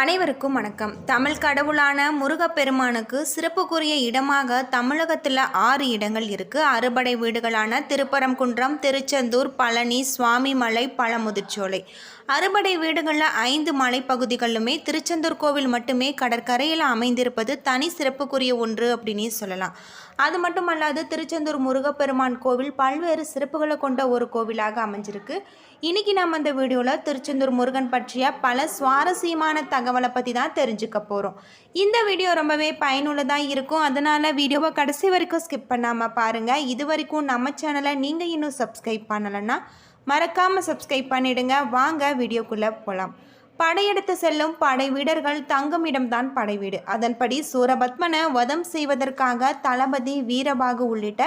அனைவருக்கும் வணக்கம். தமிழ் கடவுளான முருகப்பெருமானுக்கு சிறப்புக்குரிய இடமாக தமிழகத்தில் ஆறு இடங்கள் இருக்குது அறுபடை வீடுகளான திருப்பரங்குன்றம் திருச்செந்தூர் பழனி சுவாமிமலை பழமுதிர்ச்சோலை. அறுபடை வீடுகளில் ஐந்து மலைப்பகுதிகளிலுமே திருச்செந்தூர் கோவில் மட்டுமே கடற்கரையில் அமைந்திருப்பது தனி சிறப்புக்குரிய ஒன்று அப்படின்னே சொல்லலாம். அது மட்டுமல்லாது திருச்செந்தூர் முருகப்பெருமான் கோவில் பல்வேறு சிறப்புகளை கொண்ட ஒரு கோவிலாக அமைஞ்சிருக்கு. இன்றைக்கி நம்ம அந்த வீடியோவில் திருச்செந்தூர் முருகன் பற்றிய பல சுவாரஸ்யமான தகவலை பற்றி தான் தெரிஞ்சுக்க போகிறோம் இந்த வீடியோ ரொம்பவே பயனுள்ளதாக இருக்கும். அதனால் வீடியோவை கடைசி வரைக்கும் ஸ்கிப் பண்ணாமல் பாருங்கள் இது வரைக்கும் நம்ம சேனலை நீங்கள் இன்னும் சப்ஸ்கிரைப் பண்ணலைன்னா மறக்காமல் சப்ஸ்கிரைப் பண்ணிடுங்க. வாங்க வீடியோக்குள்ளே போகலாம் படையெடுத்து செல்லும் படை வீரர்கள் தங்கும் இடம்தான் படை வீடு. அதன்படி சூரபத்மனை வதம் செய்வதற்காக தளபதி வீரபாகு உள்ளிட்ட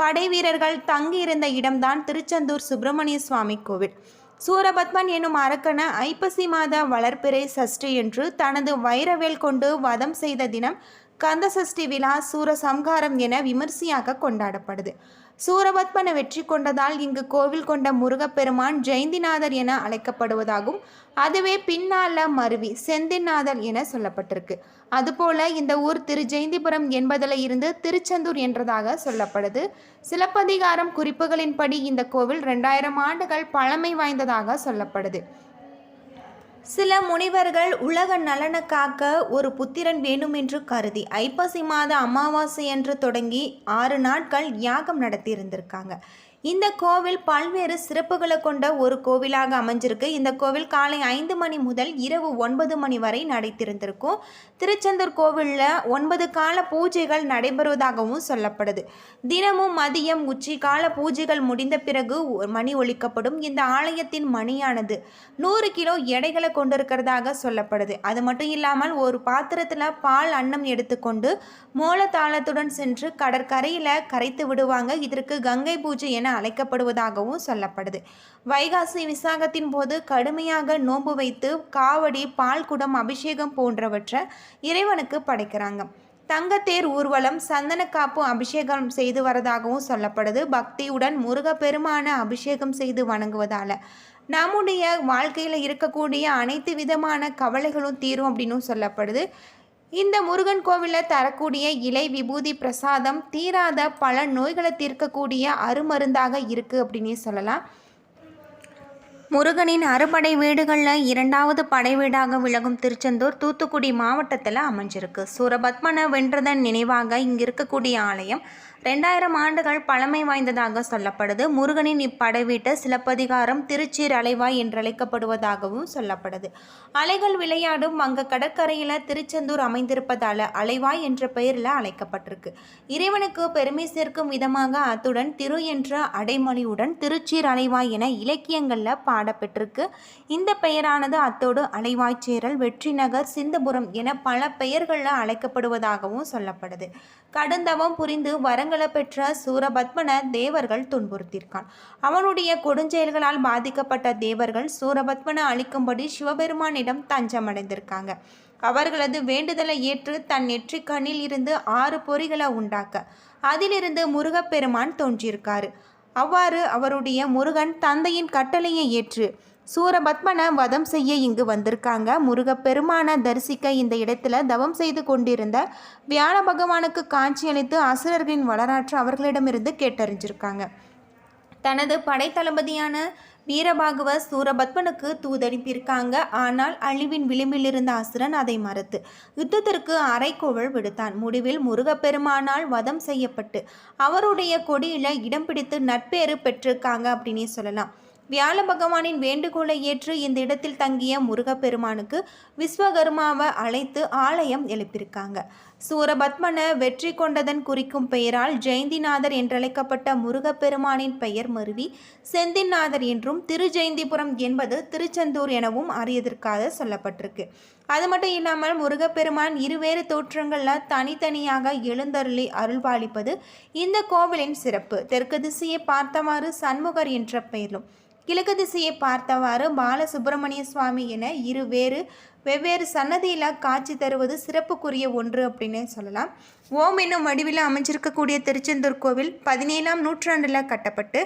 படை வீரர்கள் தங்கியிருந்த இடம்தான் திருச்செந்தூர் சுப்பிரமணிய சுவாமி கோவில். சூரபத்மன் எனும் அரக்கனை ஐப்பசி மாத வளர்ப்பிறை சஷ்டி என்று தனது வைரவேல் கொண்டு வதம் செய்த தினம் கந்தசஷ்டி விழா சூரசம்ஹாரம் என விமர்சையாக கொண்டாடப்படுது. சூரபத்மனை வெற்றி கொண்டதால் இங்கு கோவில் கொண்ட முருகப்பெருமான் ஜெயந்திநாதர் என அழைக்கப்படுவதாகும். அதுவே பின்னால மருவி செந்திநாதர் என சொல்லப்பட்டிருக்கு. அதுபோல இந்த ஊர் திரு ஜெயந்திபுரம் என்பதில் இருந்து திருச்செந்தூர் என்றதாக சொல்லப்படுது. சிலப்பதிகாரம் குறிப்புகளின்படி இந்த கோவில் ரெண்டாயிரம் ஆண்டுகள் பழமை வாய்ந்ததாக சொல்லப்படுது. சில முனிவர்கள் உலக நலனுக்காக ஒரு புத்திரன் வேண்டும் என்று கருதி ஐப்பசி மாத அமாவாசை என்று தொடங்கி ஆறு நாட்கள் யாகம் நடத்தியிருந்திருக்காங்க. இந்த கோவில் பல்வேறு சிறப்புகளை கொண்ட ஒரு கோவிலாக அமைஞ்சிருக்கு. இந்த கோவில் காலை ஐந்து மணி முதல் இரவு ஒன்பது மணி வரை நடைத்திருந்திருக்கும். திருச்செந்தூர் கோவிலில் ஒன்பது கால பூஜைகள் நடைபெறுவதாகவும் சொல்லப்படுது. தினமும் மதியம் உச்சி கால பூஜைகள் முடிந்த பிறகு மணி ஒழிக்கப்படும். இந்த ஆலயத்தின் மணியானது நூறு கிலோ எடைகளை கொண்டிருக்கிறதாக சொல்லப்படுது. அது மட்டும் இல்லாமல் ஒரு பாத்திரத்தில் பால் அன்னம் எடுத்துக்கொண்டு மோளதாளத்துடன் சென்று கடற்கரையில் கரைத்து விடுவாங்க. இதற்கு கங்கை பூஜை என அழைக்கப்படுவதாகவும் சொல்லப்படுது. வைகாசி விசாகத்தின் போது கடுமையாக நோன்பு வைத்து காவடி பால் குடம் அபிஷேகம் போன்றவற்றை இறைவனுக்கு படைக்கிறாங்க. தங்கத்தேர் ஊர்வலம் சந்தனக்காப்பு அபிஷேகம் செய்து வரதாகவும் சொல்லப்படுது. பக்தியுடன் முருகப்பெருமான அபிஷேகம் செய்து வணங்குவதால நம்முடைய வாழ்க்கையில் இருக்கக்கூடிய அனைத்து விதமான கவலைகளும் தீரும் அப்படின்னு சொல்லப்படுது. இந்த முருகன் கோவிலில் தரக்கூடிய இலை விபூதி பிரசாதம் தீராத பல நோய்களை தீர்க்கக்கூடிய அருமருந்தாக இருக்குது அப்படின்னே சொல்லலாம். முருகனின் அறுபடை வீடுகளில் இரண்டாவது படை வீடாக விளங்கும் திருச்செந்தூர் தூத்துக்குடி மாவட்டத்தில் அமைஞ்சிருக்கு. சூரபத்மனை வென்றதன் நினைவாக இங்கே இருக்கக்கூடிய ஆலயம் ரெண்டாயிரம் ஆண்டுகள் பழமை வாய்ந்ததாக சொல்லப்படுது. முருகனின் இப்படை வீட்டு சிலப்பதிகாரம் திருச்சீர் அலைவாய் என்றழைக்கப்படுவதாகவும் சொல்லப்படுது. அலைகள் விளையாடும் அங்க கடற்கரையில் திருச்செந்தூர் அமைந்திருப்பதால் அலைவாய் என்ற பெயரில் அழைக்கப்பட்டிருக்கு. இறைவனுக்கு பெருமை சேர்க்கும் விதமாக அத்துடன் திரு என்ற அடைமொழியுடன் திருச்சீர் அலைவாய் என இலக்கியங்களில் பாடப்பெற்றிருக்கு. இந்த பெயரானது அத்தோடு அலைவாய்ச்சேரல் வெற்றிநகர் சிந்தபுரம் என பல பெயர்களில் அழைக்கப்படுவதாகவும் சொல்லப்படுது. கடுந்தவம் புரிந்து வரங்களை பெற்ற சூரபத்மன தேவர்கள் துன்புறுத்தியிருக்கான் அவனுடைய கொடுஞ்செயல்களால் பாதிக்கப்பட்ட தேவர்கள் சூரபத்மனை அழிக்கும்படி சிவபெருமானிடம் தஞ்சமடைந்திருக்காங்க. அவர்களது வேண்டுதலை ஏற்று தன் நெற்றிக்கண்ணில் இருந்து ஆறு பொறிகளை உண்டாக்க அதிலிருந்து முருகப்பெருமான் தோன்றியிருக்காரு. அவ்வாறு அவருடைய முருகன் தந்தையின் கட்டளையை ஏற்று சூரபத்மனை வதம் செய்ய இங்கு வந்திருக்காங்க. முருகப்பெருமான தரிசிக்க இந்த இடத்துல தவம் செய்து கொண்டிருந்த வியாழ பகவானுக்கு காட்சி அளித்து அசுரர்களின் வரலாற்று அவர்களிடமிருந்து கேட்டறிஞ்சிருக்காங்க. தனது படைத்தளபதியான வீரபாகவ சூரபத்மனுக்கு தூதனுப்பியிருக்காங்க. ஆனால் அழிவின் விளிம்பில் இருந்த அசுரன் அதை மறுத்து யுத்தத்திற்கு அரைக்கோவல் விடுத்தான். முடிவில் முருகப்பெருமானால் வதம் செய்யப்பட்டு அவருடைய கொடியில் இடம் பிடித்து நட்பேறு பெற்றிருக்காங்க அப்படின்னே சொல்லலாம். வியாழ பகவானின் வேண்டுகோளை ஏற்று இந்த இடத்தில் தங்கிய முருகப்பெருமானுக்கு விஸ்வகர்மாவை அழைத்து ஆலயம் எழுப்பியிருக்காங்க. சூரபத்மனை வெற்றி கொண்டதன் குறிக்கும் பெயரால் ஜெயந்திநாதர் என்றழைக்கப்பட்ட முருகப்பெருமானின் பெயர் மருவி செந்திநாதர் என்றும் திருஜெயந்திபுரம் என்பது திருச்செந்தூர் எனவும் அறியதற்காக சொல்லப்பட்டிருக்கு. அது மட்டும் இல்லாமல் முருகப்பெருமான் இருவேறு தோற்றங்களில் தனித்தனியாக எழுந்தருளி அருள்பாலிப்பது இந்த கோவிலின் சிறப்பு. தெற்கு திசையை பார்த்தவாறு சண்முகர் என்ற பெயரிலும் கிழக்கு திசையை பார்த்தவாறு பாலசுப்பிரமணிய சுவாமி என இரு வேறு வெவ்வேறு சன்னதியில் காட்சி தருவது சிறப்புக்குரிய ஒன்று அப்படின்னு சொல்லலாம். ஓம் என்னும் வடிவில் அமைஞ்சிருக்கக்கூடிய திருச்செந்தூர் கோவில் பதினேழாம் நூற்றாண்டில் கட்டப்பட்டு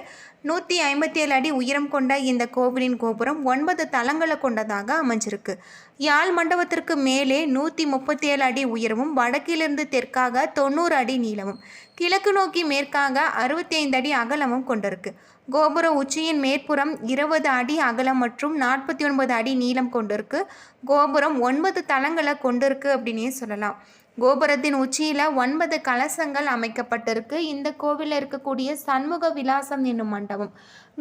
நூற்றி ஐம்பத்தி ஏழு அடி உயரம் கொண்ட இந்த கோவிலின் கோபுரம் ஒன்பது தளங்களை கொண்டதாக அமைஞ்சிருக்கு. யாழ் மண்டபத்திற்கு மேலே நூற்றி முப்பத்தி ஏழு அடி உயரமும் வடக்கிலிருந்து தெற்காக தொண்ணூறு அடி நீளமும் கிழக்கு நோக்கி மேற்காக அறுபத்தி ஐந்து அடி அகலமும் கொண்டிருக்கு. கோபுர உச்சியின் மேற்புறம் இருபது அடி அகலம் மற்றும் நாற்பத்தி ஒன்பது அடி நீளம் கொண்டிருக்கு. கோபுரம் ஒன்பது தளங்களை கொண்டிருக்கு அப்படின்னே சொல்லலாம். கோபுரத்தின் உச்சியில் ஒன்பது கலசங்கள் அமைக்கப்பட்டிருக்கு. இந்த கோவிலில் இருக்கக்கூடிய சண்முக விலாசம் என்னும் மண்டபம்.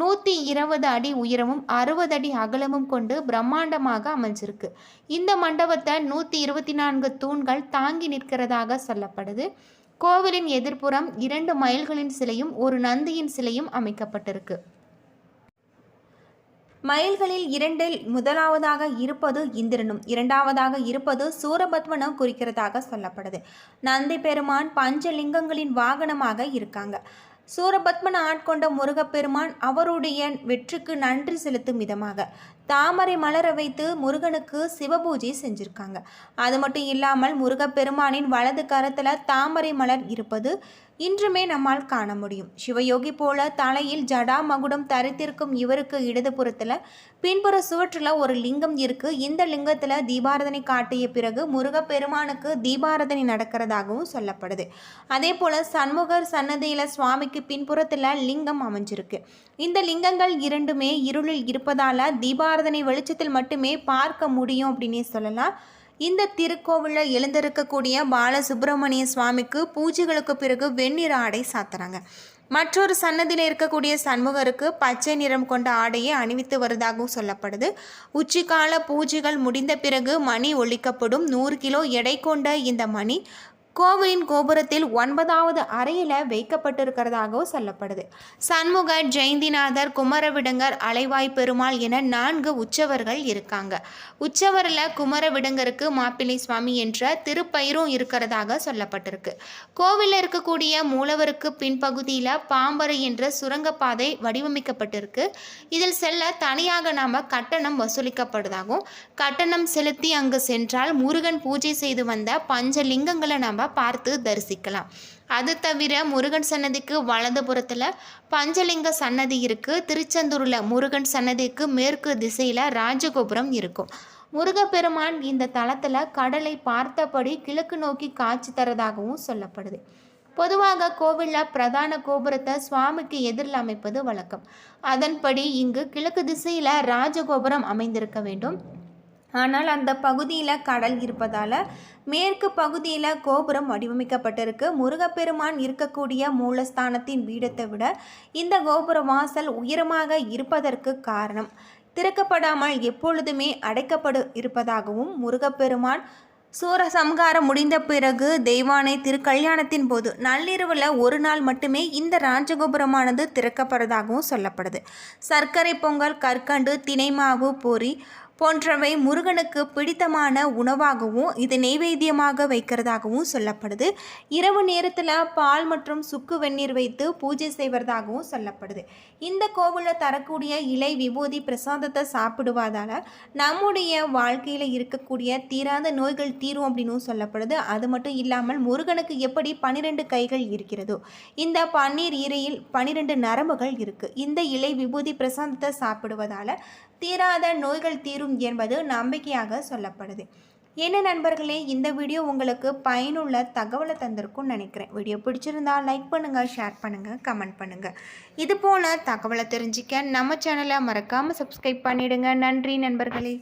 நூற்றி இருபது அடி உயரமும் அறுபது அடி அகலமும் கொண்டு பிரம்மாண்டமாக அமைஞ்சிருக்கு. இந்த மண்டபத்தை நூற்றி இருபத்தி நான்கு தூண்கள் தாங்கி நிற்கிறதாக சொல்லப்படுது. கோவிலின் எதிர்ப்புறம் இரண்டு மயில்களின் சிலையும் ஒரு நந்தியின் சிலையும் அமைக்கப்பட்டிருக்கு. மயில்களில் இரண்டில் முதலாவதாக இருப்பது இந்திரனும் இரண்டாவதாக இருப்பது சூரபத்மனும் குறிக்கிறதாக சொல்லப்படுது. நந்தி பெருமான் பஞ்சலிங்கங்களின் வாகனமாக இருக்காங்க. சூரபத்மன் ஆட்கொண்ட முருகப்பெருமான் அவருடைய வெற்றிக்கு நன்றி செலுத்தும் விதமாக. தாமரை மலர வைத்து முருகனுக்கு சிவபூஜை செஞ்சுருக்காங்க. அது மட்டும் இல்லாமல் முருகப்பெருமானின் வலது கரத்தில் தாமரை மலர் இருப்பது இன்றுமே நம்மால் காண முடியும். சிவயோகி போல தலையில் ஜடா மகுடம் தரித்திருக்கும் இவருக்கு இடதுபுறத்தில் பின்புற சுவற்றில் ஒரு லிங்கம் இருக்குது இந்த லிங்கத்தில் தீபாரதனை காட்டிய பிறகு முருகப்பெருமானுக்கு தீபாரதனை நடக்கிறதாகவும் சொல்லப்படுது. அதே போல் சண்முகர் சன்னதியில் சுவாமிக்கு பின்புறத்தில் லிங்கம் அமைஞ்சிருக்கு. இந்த லிங்கங்கள் இரண்டுமே இருளில் இருப்பதால் தீபா தீபாரதனை வெளிச்சத்தில் மட்டுமே பார்க்க முடியும் அப்படின்னே சொல்லலாம். இந்த திருக்கோவிலில் எழுந்திருக்கக்கூடிய பாலசுப்ரமணிய சுவாமிக்கு பூஜைகளுக்கு பிறகு வெண்ணிற ஆடை சாத்துறாங்க. மற்றொரு சன்னதியில் இருக்கக்கூடிய சண்முகருக்கு பச்சை நிறம் கொண்ட ஆடையை அணிவித்து வருவதாகவும் சொல்லப்படுது. உச்சிக்கால பூஜைகள் முடிந்த பிறகு மணி ஒழிக்கப்படும் நூறு கிலோ எடை கொண்ட இந்த மணி கோவிலின் கோபுரத்தில் ஒன்பதாவது அறையில் வைக்கப்பட்டிருக்கிறதாகவும் சொல்லப்படுது. சண்முக ஜெயந்திநாதர் குமரவிடங்கர் அலைவாய் பெருமாள் என நான்கு உற்சவர்கள் இருக்காங்க. உற்சவரில் குமரவிடங்கருக்கு மாப்பிள்ளை சுவாமி என்ற திருப்பயிரும் இருக்கிறதாக சொல்லப்பட்டிருக்கு. கோவிலில் இருக்கக்கூடிய மூலவருக்கு பின்பகுதியில் பாம்பரை என்ற சுரங்கப்பாதை வடிவமைக்கப்பட்டிருக்கு. இதில் செல்ல தனியாக நாம் கட்டணம் வசூலிக்கப்படுவதாகவும் கட்டணம் செலுத்தி அங்கு சென்றால் முருகன் பூஜை செய்து வந்த பஞ்சலிங்கங்களை நாம் பார்த்து தரிசிக்கலாம். அது தவிர முருகன் சன்னதிக்கு வலதுபுறத்தில் பஞ்சலிங்க சன்னதி இருக்குது திருச்செந்தூரில் முருகன் சன்னதிக்கு மேற்கு திசையில் ராஜகோபுரம் இருக்கும். முருகப்பெருமான் இந்த தளத்தில் கடலை பார்த்தபடி கிழக்கு நோக்கி காட்சி தரதாகவும் சொல்லப்படுது. பொதுவாக கோவிலில் பிரதான கோபுரத்தை சுவாமிக்கு எதிரில் அமைப்பது வழக்கம். அதன்படி இங்கு கிழக்கு திசையில் ராஜகோபுரம் அமைந்திருக்க வேண்டும். ஆனால் அந்த பகுதியில் கடல் இருப்பதால் மேற்கு பகுதியில் கோபுரம் வடிவமைக்கப்பட்டிருக்கு. முருகப்பெருமான் இருக்கக்கூடிய மூலஸ்தானத்தின் வீடத்தை விட இந்த கோபுர வாசல் உயரமாக இருப்பதற்கு காரணம் திறக்கப்படாமல் எப்பொழுதுமே அடைக்கப்படு இருப்பதாகவும் முருகப்பெருமான் சூரசம்காரம் முடிந்த பிறகு தெய்வானை திருக்கல்யாணத்தின் போது நள்ளிரவில் ஒரு நாள் மட்டுமே இந்த ராஜகோபுரமானது திறக்கப்படுவதாகவும் சொல்லப்படுது. சர்க்கரை பொங்கல் கற்கண்டு தினைமாவு பொறி போன்றவை முருகனுக்கு பிடித்தமான உணவாகவும் இது நெய்வேத்தியமாக வைக்கிறதாகவும் சொல்லப்படுது. இரவு நேரத்தில் பால் மற்றும் சுக்கு வெந்நீர் வைத்து பூஜை செய்வதாகவும் சொல்லப்படுது. இந்த கோவிலில் தரக்கூடிய இலை விபூதி பிரசாதத்தை சாப்பிடுவதால் நம்முடைய வாழ்க்கையில் இருக்கக்கூடிய தீராத நோய்கள் தீரும் அப்படின்னு சொல்லப்படுது. அது மட்டும் இல்லாமல் முருகனுக்கு எப்படி பன்னிரெண்டு கைகள் இருக்கிறதோ இந்த பன்னீர் இறையில் பன்னிரெண்டு நரம்புகள் இருக்குது இந்த இலை விபூதி பிரசாதத்தை சாப்பிடுவதால் தீராத நோய்கள் தீரும் என்பது நம்பிக்கையாக சொல்லப்படுது. என்ன நண்பர்களே இந்த வீடியோ உங்களுக்கு பயனுள்ள தகவலை தந்திருக்கும்னு நினைக்கிறேன். வீடியோ பிடிச்சிருந்தா லைக் பண்ணுங்கள் ஷேர் பண்ணுங்கள் கமெண்ட் பண்ணுங்கள் இது போல் தகவலை தெரிஞ்சிக்க நம்ம சேனலை மறக்காமல் சப்ஸ்கிரைப் பண்ணிவிடுங்க நன்றி நண்பர்களே.